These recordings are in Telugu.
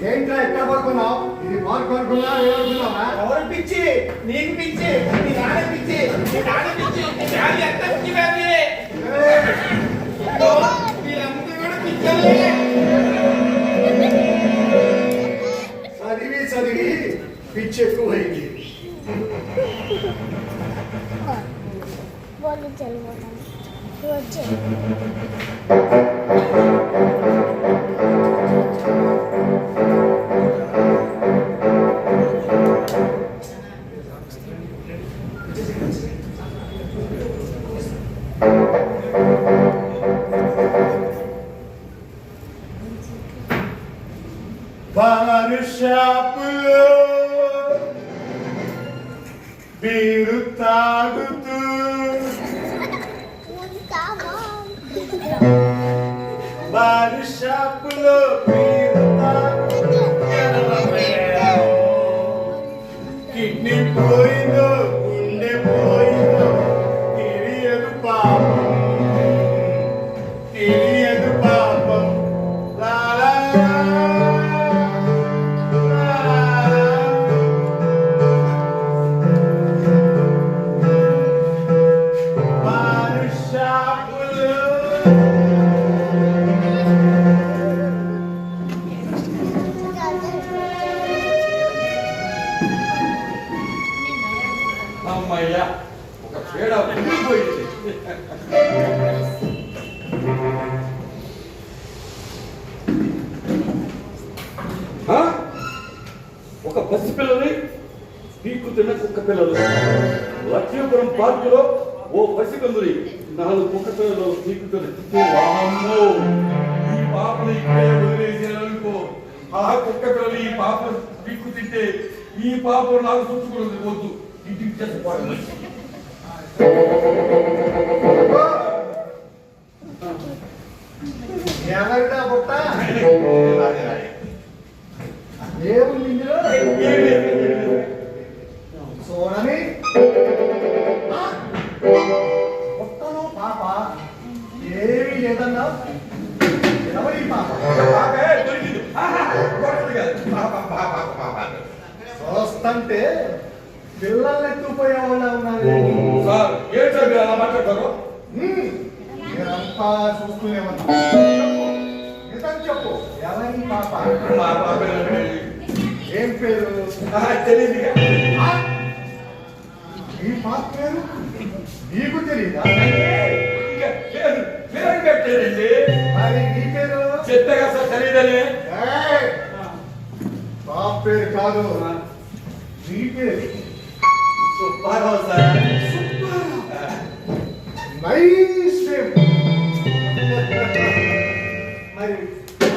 ఏంట్రా ఎక్కడ పడుకున్నావు ఇది ఏమనుకున్నావా ఎవరు పిచ్చి? నీకు పిచ్చి? నీ నాన్న పిచ్చి? నీ నాన్న పిచ్చి? పిచ్చి కూడా చదివి పిచ్చి ఎక్కువైంది. బోళ్ళు చల్లిపోతాను వచ్చే Birutagutu. Birutagutu. Birutagutu. Birutagutu. Birutagutu. Birutagutu. అయ్యా ఒక పేడ ఉండిపోయింది ఆ? ఒక పసి పిల్లని పీక్కుతున్న కుక్క పిల్లలు లక్ష్మీపురం పార్కులో ఓ పసి పిల్లని నాలుగు కుక్క పిల్లలు పీక్కుతున్న ఈ పాపని ఇక్కడే వదిలేసారనుకో ఆ కుక్క పిల్లలు ఈ పాప పీక్కు తింటే ఈ పాప నాకు చుట్టుకున్నది వద్దు. ఇంటికి చేసుకోవాలి మంచిది ఎవరిదా పుట్ట ఏముంది చూడని ఆ? పుట్టలో పాప ఏమి లేదన్నా ఎవరి పాప పాపే దొరికింది. పాప, పాప, పాప, పాప. చూస్తుంటే పిల్లల్ని ఎత్తుకుపోయే వాళ్ళ ఉన్నారు సార్ అలా మాట్లాడతారు. మీరంతా చూస్తూనే ఉన్నారు. నిజం చెప్పు. ఎవరి పాప? మా పాప ఏం పేరు? తెలియదు? ఈ పాప పేరు? నీకు పెట్టారండి మరి నీ పేరు? చెత్తగా సార్ తెలియదని! పాప పేరు కాదు. నీ పేరు? సుబ్బారావు సార్ నైస్ నేమ్ మరి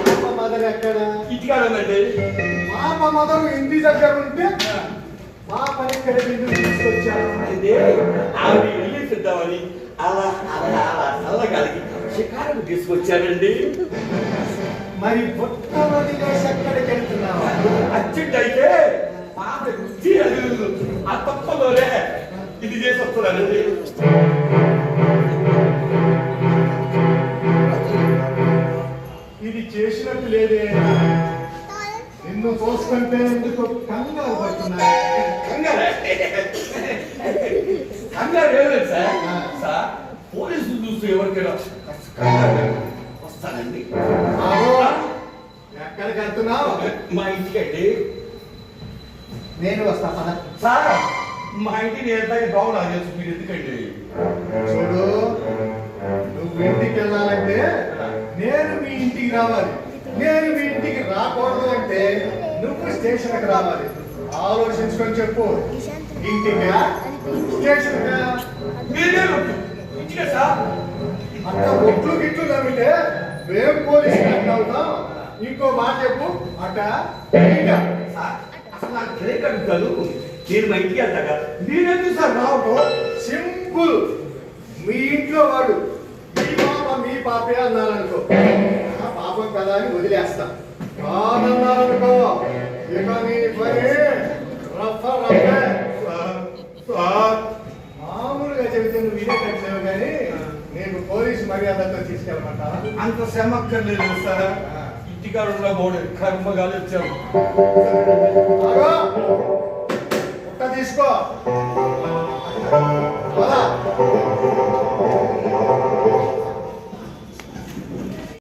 పాప మదర్ ఎక్కడ ఇంటికాడ ఉందండి పాప మదర్ ఇంటి దగ్గర ఉంటే ఇక్కడ తీసుకొచ్చారు అయితే ఆవిడ ఇల్లు తిద్దామని అలా అలా అలా చల్లగాలికి షికారుకు తీసుకొచ్చానండి మరి పుట్టమదిలో ఎక్కడికి వెళ్తున్నావా అర్జెంట్ అయితే పాప ఇది చేసి వస్తున్నానండి ఇది చేసినట్టు లేదే. నిన్ను చూసుకుంటే ఎందుకు కంగారు పడుతున్నాయి? కంగారు కంగారు ఏం లేదు సార్. సార్ పోలీసులు చూస్తే ఎవరికైనా వస్తానండి. ఎక్కడికి వెళ్తున్నావు? మా ఇంటికండి నేను వస్తా సార్ మా ఇంటికి నేను బాగున్నా తెలుసు మీరు ఎందుకండి చూడు నువ్వు ఇంటికి వెళ్ళాలంటే నేను మీ ఇంటికి రావాలి నేను మీ ఇంటికి రాకూడదు అంటే నువ్వు స్టేషన్కి రావాలి ఆలోచించుకొని చెప్పు ఇంటికా స్టేషన్కా మీరే ఇంటికే సార్ అక్క ఒట్లు గిట్లు నమ్మితే మేము పోలీసు అవుతాం? ఇంకో మాట చెప్పు. అట. ఇక సార్ అసలు నాకు తెలియక అడుగుతాను నేను మా ఇంటికి వెళ్తాగా. మీరెందుకు సార్? రావటం సింపుల్. మీ ఇంట్లో వాడు మీ పాప మీ పాపే అన్నారనుకో. ఆ పాపం కదా అని వదిలేస్తా. కాదన్నారనుకో. ఇక నీ పని. రఫ రఫే. మామూలుగా చెబితే నువ్వు ఇదే కట్టలేవు కానీ నేను పోలీసు మర్యాదతో తీసుకెళ్ళమంటావా అంత శ్రమ అక్కర్లేదు సార్. ఇంటికాడ ఉన్న బోర్డు కర్మగాలి వచ్చాము. ఆగో. తీసుకో